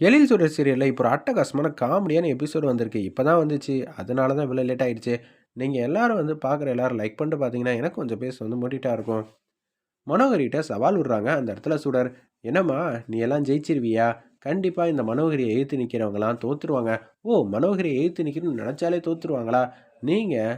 எழில் சுடர் சீரியலில் இப்போ ஒரு அட்டகாசமான காமெடியான எபிசோடு வந்திருக்கு. இப்போ தான் வந்துச்சு. அதனால தான் இவ்வளோ லேட் ஆகிடுச்சு நீங்கள் எல்லோரும் வந்து பார்க்குற எல்லாரும் லைக் பண்ணிட்டு பார்த்தீங்கன்னா எனக்கு கொஞ்சம் பேச வந்து மோட்டிட்டாக இருக்கும். மனோகரிகிட்ட சவால் விட்றாங்க. அந்த இடத்துல சுடர் என்னம்மா நீ எல்லாம் ஜெயிச்சிருவியா? கண்டிப்பாக இந்த மனோகரியை எழுத்து நிற்கிறவங்களாம் தோற்றுருவாங்க ஓ மனோகரியை எழுத்து நிற்கணும்னு நினச்சாலே தோற்றுருவாங்களா நீங்கள்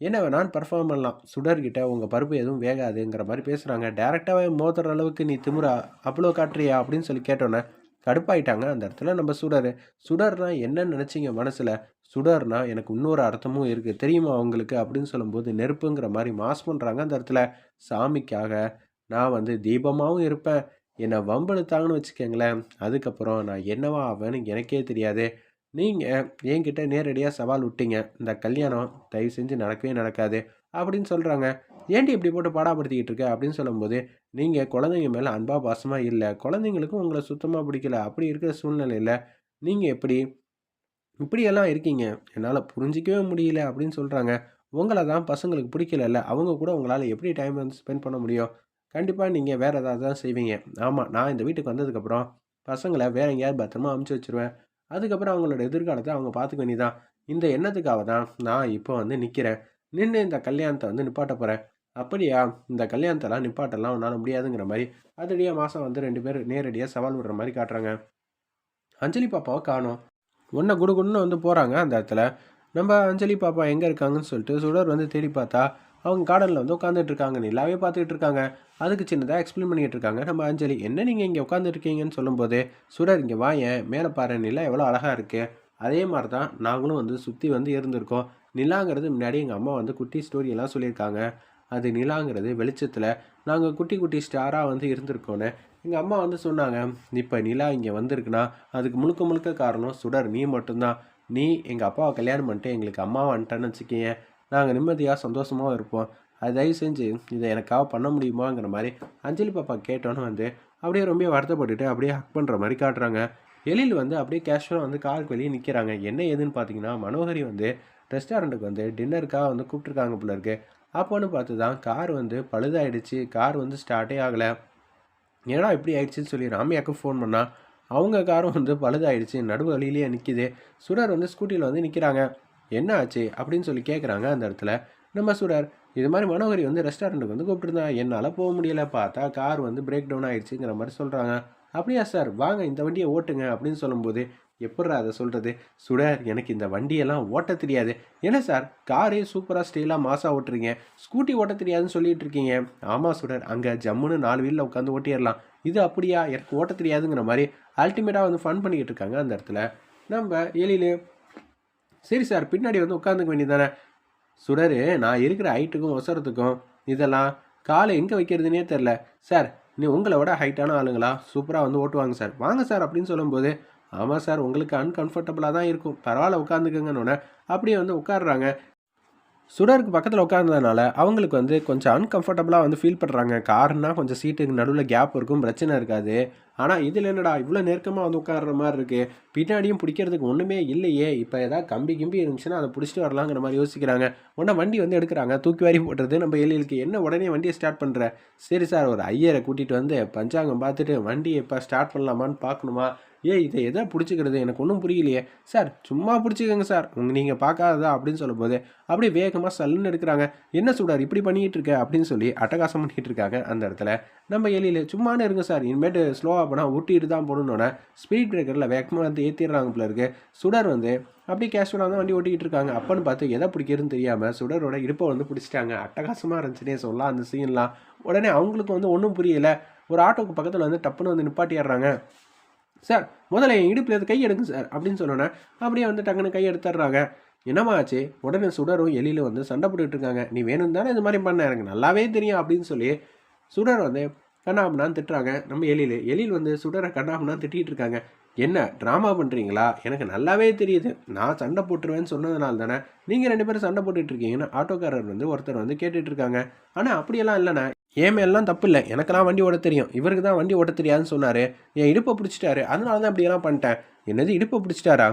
என்ன வேணாலும் பர்ஃபார்ம் பண்ணலாம். சுடர்கிட்ட உங்கள் பருப்பு எதுவும் வேகாதுங்கிற மாதிரி பேசுகிறாங்க டேரெக்டாகவே மோதுற அளவுக்கு நீ திமுறா? அவ்வளோ காட்டுறியா? அப்படின்னு சொல்லி கேட்டோன்னே கடுப்பாயிட்டாங்க. அந்த இடத்துல நம்ம சுடர். சுடர்னா என்ன நினச்சிங்க மனசில்? சுடர்னா எனக்கு இன்னொரு அர்த்தமும் இருக்குது தெரியுமா அவங்களுக்கு அப்படின்னு சொல்லும்போது நெருப்புங்கிற மாதிரி மாஸ் பண்ணுறாங்க அந்த இடத்துல. சாமிக்காக நான் வந்து தீபமாகவும் இருப்பேன். என்னை வம்பெழுத்தாங்கன்னு வச்சுக்கோங்களேன். அதுக்கப்புறம் நான் என்னவா ஆவேன்னு எனக்கே தெரியாது. நீங்கள் என்கிட்ட நேரடியாக சவால் விட்டீங்க. இந்த கல்யாணம் தயவு செஞ்சு நடக்கவே நடக்காது. அப்படின்னு சொல்கிறாங்க ஏன்டி இப்படி போட்டு பாடாப்படுத்திக்கிட்டு இருக்க? அப்படின்னு சொல்லும்போது நீங்கள் குழந்தைங்க மேலே அன்பாக பாசமாக இல்லை. குழந்தைங்களுக்கும் உங்களை சுத்தமாக பிடிக்கல. அப்படி இருக்கிற சூழ்நிலையில் நீங்கள் எப்படி இப்படியெல்லாம் இருக்கீங்க? என்னால் புரிஞ்சிக்கவே முடியல. அப்படின்னு சொல்கிறாங்க உங்களை தான் பசங்களுக்கு பிடிக்கலல்ல. அவங்க கூட உங்களால் எப்படி டைம் வந்து ஸ்பெண்ட் பண்ண முடியும்? கண்டிப்பாக நீங்கள் வேறு ஏதாவது தான் செய்வீங்க. ஆமாம் நான் இந்த வீட்டுக்கு வந்ததுக்கப்புறம் பசங்களை வேற எங்கேயாவது பத்திரமா அமுச்சு வச்சுருவேன். அதுக்கப்புறம் அவங்களோட எதிர்காலத்தை அவங்க பார்த்துக்க வேண்டியதான் இந்த எண்ணத்துக்காக தான் நான் இப்போ வந்து நிற்கிறேன் நின்று இந்த கல்யாணத்தை வந்து நிப்பாட்ட போகிறேன் அப்படியா? இந்த கல்யாணத்தெல்லாம் நிப்பாட்டெல்லாம் உன்னால் முடியாதுங்கிற மாதிரி அதடியாக மாதம் வந்து ரெண்டு பேர் நேரடியாக சவால் விடுற மாதிரி காட்டுறாங்க. அஞ்சலி பாப்பாவை காணும். ஒன்றை குடுகுன்னு வந்து போகிறாங்க அந்த இடத்துல. நம்ம அஞ்சலி பாப்பா எங்கே இருக்காங்கன்னு சொல்லிட்டு சுடர் வந்து தேடி பார்த்தா அவங்க கார்டனில் வந்து உட்காந்துட்டு இருக்காங்க. நிலாவே பார்த்துக்கிட்டு இருக்காங்க. அதுக்கு சின்னதாக எக்ஸ்பிளைன் பண்ணிகிட்டு இருக்காங்க. நம்ம அஞ்சலி என்ன நீங்கள் இங்கே உட்காந்துருக்கீங்கன்னு சொல்லும்போது சுடர் இங்கே வாயேன் மேலே பாரு நிலா எவ்வளோ அழகாக இருக்குது அதே மாதிரி தான் நாங்களும் வந்து சுற்றி வந்து இருந்திருக்கோம். நிலாங்கிறது முன்னாடி எங்கள் அம்மா வந்து குட்டி ஸ்டோரியெல்லாம் சொல்லியிருக்காங்க. அது நிலாங்கிறது வெளிச்சத்தில் நாங்கள் குட்டி குட்டி ஸ்டாராக வந்து இருந்திருக்கோன்னு எங்கள் அம்மா வந்து சொன்னாங்க. இப்போ நிலா இங்கே வந்திருக்குன்னா அதுக்கு முழுக்க முழுக்க காரணம் சுடர். நீ மட்டும்தான். நீ எங்கள் அப்பாவை கல்யாணம் பண்ணிட்டு எங்களுக்கு அம்மாவை வந்துட்டேன்னு வச்சுக்கிங்க நாங்கள் நிம்மதியாக சந்தோஷமாகவும் இருப்போம். அது தயவு செஞ்சு இதை எனக்காக பண்ண முடியுமாங்கிற மாதிரி அஞ்சலி பாப்பா கேட்டோன்னு வந்து அப்படியே ரொம்ப வருத்தப்பட்டுட்டு அப்படியே ஹக் பண்ணுற மாதிரி காட்டுறாங்க. எழில் வந்து அப்படியே கேஷுவலாக வந்து காருக்கு வெளியே நிற்கிறாங்க என்ன ஏதுன்னு பார்த்தீங்கன்னா மனோகரி வந்து ரெஸ்டாரண்ட்டுக்கு வந்து டின்னருக்காக வந்து கூப்பிட்ருக்காங்க போல இருக்கு. அப்போன்னு பார்த்து தான் கார் வந்து பழுதாயிடுச்சு. கார் வந்து ஸ்டார்ட்டே ஆகலை. ஏன்னா இப்படி ஆயிடுச்சுன்னு சொல்லி ராமியாவுக்கு ஃபோன் பண்ணால் அவங்க காரும் வந்து பழுதாயிடுச்சு. நடுவு வழியிலேயே நிற்கிது சுடர் வந்து ஸ்கூட்டியில் வந்து நிற்கிறாங்க என்ன ஆச்சு? அப்படின்னு சொல்லி கேட்குறாங்க அந்த இடத்துல. நம்ம சுடர் இது மாதிரி மனோகரி வந்து ரெஸ்டாரண்ட்டுக்கு வந்து கூப்பிட்டுருந்தா என்னால் போக முடியல. பார்த்தா கார் வந்து பிரேக் டவுன் ஆயிடுச்சுங்கிற மாதிரி சொல்கிறாங்க அப்படியா சார் வாங்க இந்த வண்டியை ஓட்டுங்க. அப்படின்னு சொல்லும்போது எப்பட்றா அதை சொல்கிறது சுடர் எனக்கு இந்த வண்டியெல்லாம் ஓட்ட தெரியாது. என்ன சார்? காரே சூப்பராக ஸ்டைலாக மாசாக ஓட்டுறீங்க. ஸ்கூட்டி ஓட்ட தெரியாதுன்னு சொல்லிட்டு இருக்கீங்க. ஆமாம் சுடர் அங்கே ஜம்முன்னு நாலு வீலில் உட்காந்து ஓட்டிடலாம். இது அப்படியா? எனக்கு ஓட்ட தெரியாதுங்கிற மாதிரி அல்டிமேட்டாக வந்து ஃபன் பண்ணிக்கிட்டு இருக்காங்க அந்த இடத்துல. நம்ம எழில் சரி சார் பின்னாடி வந்து உட்காந்துக்க வேண்டியதானே சுடரு நான் இருக்கிற ஹைட்டுக்கும் ஒசரத்துக்கும் இதெல்லாம் காலை எங்கே வைக்கிறதுனே தெரில. சார் நீ உங்களை விட ஹைட்டான ஆளுங்களா? சூப்பராக வந்து ஓட்டுவாங்க சார். வாங்க சார் அப்படின்னு சொல்லும்போது ஆமாம் சார் உங்களுக்கு அன்கம்ஃபர்டபுளாக தான் இருக்கும். பரவாயில்ல உட்காந்துக்கங்கன்னு அப்படியே வந்து உட்காடுறாங்க சுடருக்கு பக்கத்தில் உட்கார்ந்ததுனால அவங்களுக்கு வந்து கொஞ்சம் அன்கம்ஃபர்டபுளாக வந்து ஃபீல் பண்ணுறாங்க காருன்னா கொஞ்சம் சீட்டுக்கு நடுவில் கேப் இருக்கும் பிரச்சனை இருக்காது. ஆனால் இதில் என்னடா இவ்வளோ நெருக்கமாக வந்து உட்கார்ற மாதிரி இருக்குது பின்னாடியும் பிடிக்கிறதுக்கு ஒன்றுமே இல்லையே. இப்போ ஏதாவது கம்பி கிம்பி இருந்துச்சுன்னா அதை பிடிச்சிட்டு வரலாங்கிற மாதிரி யோசிக்கிறாங்க. உடனே வண்டி வந்து எடுக்கிறாங்க. தூக்கி வாரி போட்டுறது. நம்ம எழிலுக்கு என்ன உடனே வண்டியை ஸ்டார்ட் பண்ணுற சரி சார் ஒரு ஐயரை கூட்டிகிட்டு வந்து பஞ்சாங்கம் பார்த்துட்டு வண்டி இப்போ ஸ்டார்ட் பண்ணலாமான்னு பார்க்கணுமா? ஏ இதை எதை பிடிச்சிக்கிறது? எனக்கு ஒன்றும் புரியலையே. சார் சும்மா பிடிச்சிக்கோங்க சார். உங்கள் நீங்கள் பார்க்காததா அப்படின்னு சொல்லும்போது அப்படியே வேகமாக சல்லுன்னு எடுக்கிறாங்க. என்ன சொல்கிறார் இப்படி பண்ணிகிட்டு இருக்க? அப்படின்னு சொல்லி அட்டகாசம் பண்ணிகிட்டு இருக்காங்க அந்த இடத்துல. நம்ம எலியில் சும்மானே இருங்க சார். இனிமேட்டு ஸ்லோவாக போனால் ஊட்டிட்டு தான் போடணுன்னே ஸ்பீட் பிரேக்கரில் வேகமாக வந்து ஏற்றிடுறாங்க போல இருக்குது சுடர் வந்து அப்படியே கேஷுவலாக தான் வண்டி ஓட்டிக்கிட்டு இருக்காங்க. அப்பன்னு பார்த்து எதை பிடிக்கிறதுன்னு தெரியாமல் சுடரோட இடுப்பை வந்து பிடிச்சிட்டாங்க. அட்டகாசமாக இருந்துச்சுனே சொல்லலாம் அந்த சீன்லாம் உடனே அவங்களுக்கு வந்து ஒன்றும் புரியலை. ஒரு ஆட்டோக்கு பக்கத்தில் வந்து டப்புன்னு வந்து நிப்பாட்டிடுறாங்க. சார் முதல்ல என் இடுப்பில் எது கை எடுங்க சார் அப்படின்னு சொன்னோன்னே அப்படியே வந்து டக்குன்னு கை எடுத்துடுறாங்க. என்னம்மா ஆச்சு? உடனே சுடரும் எலியில் வந்து சண்டை போட்டுக்கிட்டு இருக்காங்க. நீ வேணும் தானே இது மாதிரி பண்ண? எனக்கு நல்லாவே தெரியும் அப்படின்னு சொல்லி சுடர் வந்து கண்ணாமனான்னு திட்டுறாங்க. நம்ம எலியில் எலியில் வந்து சுடரை கண்ணாமனான்னு திட்டிகிட்டு இருக்காங்க. என்ன ட்ராமா பண்ணுறீங்களா எனக்கு நல்லாவே தெரியுது. நான் சண்டை போட்டுருவேன்னு சொன்னதுனால தானே. நீங்கள் ரெண்டு பேரும் சண்டை போட்டுட்டு இருக்கீங்கன்னு ஆட்டோக்காரர் வந்து ஒருத்தர் வந்து கேட்டுட்டு இருக்காங்க. ஆனால் அப்படியெல்லாம் இல்லைண்ணா. ஏன் மேலாம் தப்பு இல்லை எனக்கெல்லாம் வண்டி ஓட தெரியும். இவருக்கு தான் வண்டி ஓட தெரியாதுன்னு சொன்னார். என் இடுப்பை பிடிச்சிட்டாரு. அதனால தான் இப்படியெல்லாம் பண்ணிட்டேன். என்னது இடுப்பை பிடிச்சிட்டாரா?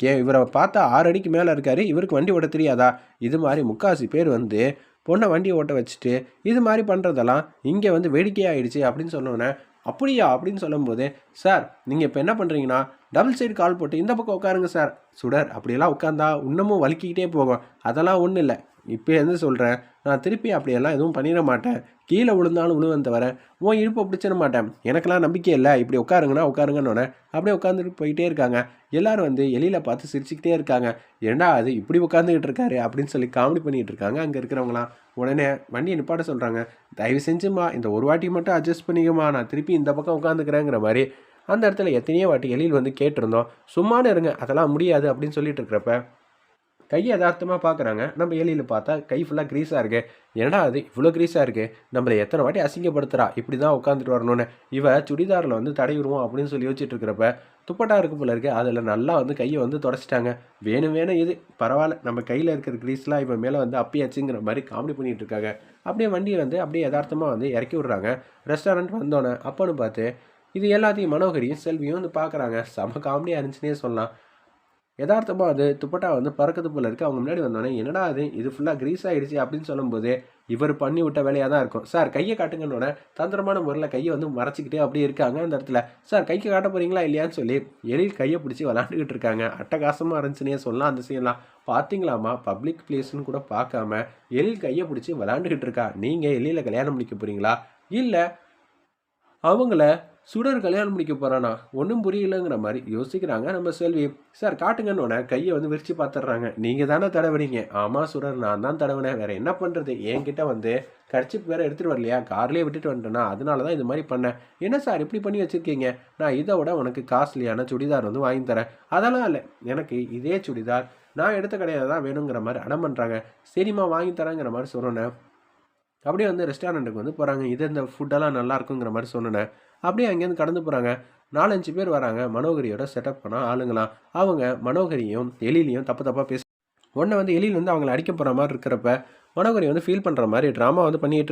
ஏன் இவரை பார்த்தா ஆறு அடிக்கு மேலே இருக்காரு. இவருக்கு வண்டி ஓட தெரியாதா? இது மாதிரி முக்காசி பேர் வந்து பொண்ணை வண்டி ஓட்ட வச்சுட்டு இது மாதிரி பண்ணுறதெல்லாம் இங்கே வந்து வேடிக்கையாகிடுச்சு அப்படின்னு சொன்னோன்னே அப்படியா? அப்படின்னு சொல்லும்போது சார் நீங்கள் இப்போ என்ன பண்ணுறீங்கன்னா டபுள் சைடு கால் போட்டு இந்த பக்கம் உட்காருங்க சார். சுடர் அப்படியெல்லாம் உட்காந்தா இன்னமும் வலிக்கிக்கிட்டே போகும். அதெல்லாம் ஒன்றும் இல்லை. இப்போ சொல்கிறேன் நான் திருப்பி அப்படியெல்லாம் எதுவும் பண்ணிட மாட்டேன். கீழே விழுந்தாலும் விழுவன் தவிர உன் இழுப்பை பிடிச்சிட மாட்டேன். எனக்கெல்லாம் நம்பிக்கை இல்லை. இப்படி உட்காருங்கன்னா உட்காருங்கன்னு அப்படியே உட்காந்துட்டு போயிட்டே இருக்காங்க. எல்லாரும் வந்து எலியில் பார்த்து சிரிச்சுக்கிட்டே இருக்காங்க. ஏண்டா அது இப்படி உட்காந்துக்கிட்டு இருக்காரு? அப்படின்னு சொல்லி காமெடி பண்ணிகிட்டு இருக்காங்க. அங்கே இருக்கிறவங்களாம் உடனே வண்டியை நிப்பாட்ட சொல்கிறாங்க தயவு செஞ்சுமா இந்த ஒரு வாட்டி மட்டும் அட்ஜஸ்ட் பண்ணிக்கமா. நான் திருப்பி இந்த பக்கம் உட்காந்துக்கிறேங்கிற மாதிரி. அந்த இடத்துல எத்தனையோ வாட்டி எலியில் வந்து கேட்டிருந்தோம். சும்மானு இருங்க அதெல்லாம் முடியாது. அப்படின்னு சொல்லிட்டு இருக்கிறப்ப கையை யதார்த்தமாக பார்க்குறாங்க நம்ம எலியில் பார்த்தா கை ஃபுல்லாக க்ரீஸாக இருக்கு. என்னடா அது இவ்வளோ க்ரீஸாக இருக்குது நம்மளை எத்தனை வாட்டி அசிங்கப்படுத்துறா? இப்படி தான் உட்காந்துட்டு வரணும்னு. இவ சுடிதாரில் வந்து தடையுருவோம் அப்படின்னு சொல்லி யோசிச்சுட்டு இருக்கிறப்ப துப்பட்டா இருக்கு போல இருக்குது அதில் நல்லா வந்து கையை வந்து தொடச்சிட்டாங்க. வேணும் வேணும் இது. பரவாயில்ல. நம்ம கையில் இருக்கிற க்ரீஸ்லாம் இவன் மேலே வந்து அப்பியாச்சுங்கிற மாதிரி காமெடி பண்ணிகிட்டு இருக்காங்க. அப்படியே வண்டியை வந்து அப்படியே யதார்த்தமாக வந்து இறக்கி விட்றாங்க. ரெஸ்டாரண்ட் வந்தோன்னே அப்போன்னு பார்த்து இது எல்லாத்தையும் மனோகரியும் செல்வியும் வந்து பார்க்குறாங்க செம காமெடியாக இருந்துச்சுன்னே சொல்லலாம். யதார்த்தமாக அது துப்பட்டா வந்து பறக்கிறது போல இருக்குது அவங்க முன்னாடி வந்தோடனே என்னடா அது இது ஃபுல்லாக க்ரீஸ் ஆகிடுச்சு அப்படின்னு சொல்லும்போது இவர் பண்ணி விட்ட வேலையாக தான் இருக்கும். சார் கையை காட்டுங்கன்னொடனே தந்திரமான முறையில் கையை வந்து மறைச்சிக்கிட்டே அப்படியே இருக்காங்க அந்த இடத்துல. சார் கைக்கு காட்ட போகிறீங்களா இல்லையான்னு சொல்லி எழில் கையை பிடிச்சி விளாண்டுக்கிட்டு இருக்காங்க. அட்டகாசமாக இருந்துச்சுன்னே சொல்லலாம் அந்த சீன்லாம் பார்த்தீங்களாமா பப்ளிக் பிளேஸ்னு கூட பார்க்காம எழில் கையை பிடிச்சி விளாண்டுக்கிட்டு இருக்கா? நீங்கள் எழில கல்யாணம் முடிக்க போகிறீங்களா இல்லை அவங்கள சுடர் கல்யாணம் முடிக்க போகிறானா ஒன்றும் புரியலங்கிற மாதிரி யோசிக்கிறாங்க நம்ம செல்வி. சார் காட்டுங்கன்னு கையை வந்து விரிச்சு பார்த்துட்றாங்க. நீங்கள் தானே தடவினீங்க. ஆமாம் சுடர் நான் தான் தடவினேன். வேறு என்ன பண்ணுறது என்கிட்ட வந்து கடிச்சிப்பு வேறு எடுத்துகிட்டு வரலையா? கார்லேயே விட்டுட்டு வந்துட்டேன்னா அதனால தான் இது மாதிரி பண்ணேன். என்ன சார் இப்படி பண்ணி வச்சுருக்கீங்க? நான் இதை விட உனக்கு காஸ்ட்லியான சுடிதார் வந்து வாங்கி தரேன். அதெல்லாம் இல்லை. எனக்கு இதே சுடிதார். நான் எடுத்த கடையில் தான் வேணுங்கிற மாதிரி அடம் பண்ணுறாங்க சரிம்மா வாங்கி தரேங்கிற மாதிரி சொன்னேன் அப்படியே வந்து ரெஸ்டாரண்ட்டுக்கு வந்து போகிறாங்க இது இந்த ஃபுட்டெல்லாம் நல்லா இருக்குங்கிற மாதிரி சொன்னேன் அப்படியே அங்கேருந்து கடந்து போகிறாங்க நாலஞ்சு பேர் வராங்க. மனோகரியோட செட்டப் பண்ண ஆளுங்களாம் அவங்க மனோகரியும் எலிலையும் தப்பு தப்பாக பேச உடனே வந்து எலியில் வந்து அவங்கள அடிக்க போகிற மாதிரி இருக்கிறப்ப மனோகரி வந்து ஃபீல் பண்ணுற மாதிரி ட்ராமா வந்து பண்ணிகிட்டு